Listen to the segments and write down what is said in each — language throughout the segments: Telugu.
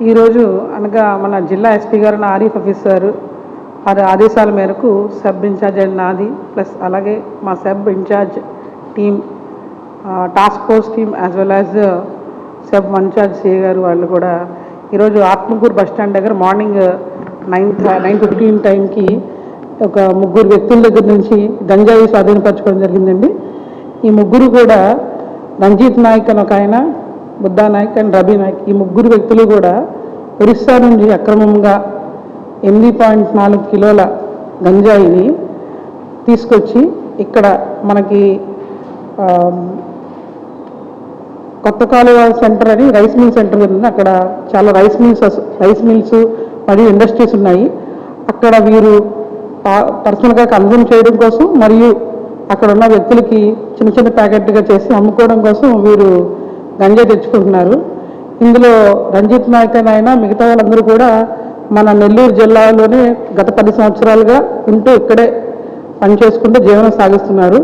ఈరోజు అనగా మన జిల్లా ఎస్పీ గారు ఆరిఫ్ ఆఫీసర్ వారి ఆదేశాల మేరకు సబ్ ఇన్ఛార్జ్ అండ్ నాది ప్లస్ అలాగే మా sub incharge team task force team as well as sub incharge C గారు వాళ్ళు కూడా ఈరోజు ఆత్మకూరు బస్ స్టాండ్ దగ్గర మార్నింగ్ నైన్ నైన్ ఫిఫ్టీన్ టైంకి ఒక ముగ్గురు వ్యక్తుల దగ్గర నుంచి గంజాయి స్వాధీనపరచుకోవడం జరిగిందండి. ఈ ముగ్గురు కూడా రంజిత్ నాయక్ అని ఒక ఆయన బుద్ధా నాయక్ అండ్ రబీ నాయక్ ఈ ముగ్గురు వ్యక్తులు కూడా ఒరిస్సా నుంచి అక్రమంగా ఎనిమిది పాయింట్ నాలుగు కిలోల గంజాయిని తీసుకొచ్చి ఇక్కడ మనకి కొత్త కాలువ సెంటర్ అని రైస్ మిల్ సెంటర్ ఉంది. అక్కడ చాలా రైస్ మిల్స్ రైస్ మిల్స్ మరియు ఇండస్ట్రీస్ ఉన్నాయి. అక్కడ వీరు పర్సనల్గా కన్జ్యూమ్ చేయడం కోసం మరియు అక్కడ ఉన్న వ్యక్తులకి చిన్న చిన్న ప్యాకెట్గా చేసి అమ్ముకోవడం కోసం వీరు గంజా తెచ్చుకుంటున్నారు. ఇందులో రంజిత్ నాయక్ అని ఆయన మిగతా వాళ్ళందరూ కూడా మన నెల్లూరు జిల్లాలోనే గత పది సంవత్సరాలుగా ఉంటూ ఇక్కడే పని చేసుకుంటూ జీవనం సాగిస్తున్నారు.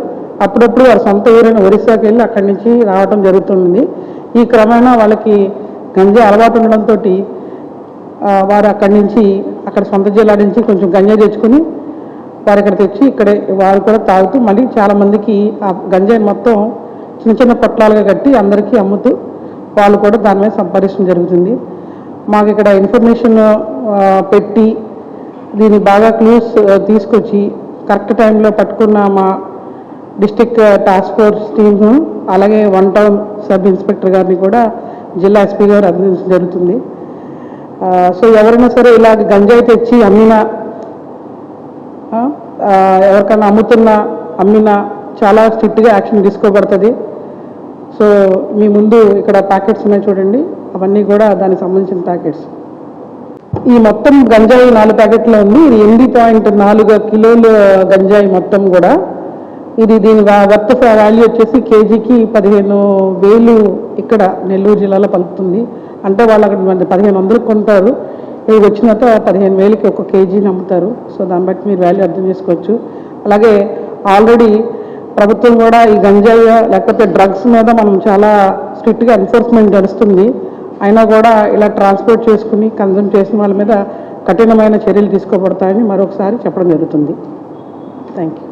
అప్పుడప్పుడు వారి సొంత ఊరైన ఒరిస్సాకి వెళ్ళి అక్కడి నుంచి రావడం జరుగుతుంది. ఈ క్రమేణా వాళ్ళకి గంజా అలవాటు ఉండడంతో వారు అక్కడి నుంచి అక్కడ సొంత జిల్లా నుంచి కొంచెం గంజా తెచ్చుకుని వారు ఇక్కడ తెచ్చి ఇక్కడే వారు కూడా తాగుతూ మళ్ళీ చాలామందికి ఆ గంజాయి మొత్తం చిన్న చిన్న పొట్లాలుగా కట్టి అందరికీ అమ్ముతూ వాళ్ళు కూడా దాని మీద సంపాదించడం జరుగుతుంది. మాకు ఇక్కడ ఇన్ఫర్మేషన్ పెట్టి దీన్ని బాగా క్లూస్ తీసుకొచ్చి కరెక్ట్ టైంలో పట్టుకున్న మా డిస్టిక్ టాస్క్ ఫోర్స్ టీమ్ను అలాగే వన్ టౌన్ సబ్ ఇన్స్పెక్టర్ గారిని కూడా జిల్లా ఎస్పీ గారు అందించడం జరుగుతుంది. సో ఎవరైనా సరే ఇలా గంజాయి తెచ్చి అమ్మినా ఎవరికైనా అమ్ముతున్నా అమ్మినా చాలా స్ట్రిక్ట్గా యాక్షన్ తీసుకోబడుతుంది. సో మీ ముందు ఇక్కడ ప్యాకెట్స్ ఉన్నాయి చూడండి. అవన్నీ కూడా దానికి సంబంధించిన ప్యాకెట్స్. ఈ మొత్తం గంజాయి నాలుగు ప్యాకెట్లో ఉంది. ఇది ఎనిమిది పాయింట్ నాలుగు కిలోలు గంజాయి మొత్తం కూడా. ఇది దీని వర్త్ వాల్యూ వచ్చేసి కేజీకి పదిహేను వేలు ఇక్కడ నెల్లూరు జిల్లాలో పలుకుతుంది. అంటే వాళ్ళు అక్కడ పదిహేను వందలు కొంటారు. ఇది వచ్చిన తర్వాత పదిహేను వేలకి ఒక కేజీని అమ్ముతారు. సో దాన్ని బట్టి మీరు వాల్యూ అర్థం చేసుకోవచ్చు. అలాగే ఆల్రెడీ ప్రభుత్వం కూడా ఈ గంజాయి లేకపోతే డ్రగ్స్ మీద మనం చాలా స్ట్రిక్ట్గా ఎన్ఫోర్స్మెంట్ నడుస్తుంది. అయినా కూడా ఇలా ట్రాన్స్పోర్ట్ చేసుకుని కన్జ్యూమ్ చేసిన వాళ్ళ మీద కఠినమైన చర్యలు తీసుకోబడతాయని మరొకసారి చెప్పడం జరుగుతుంది. Thank you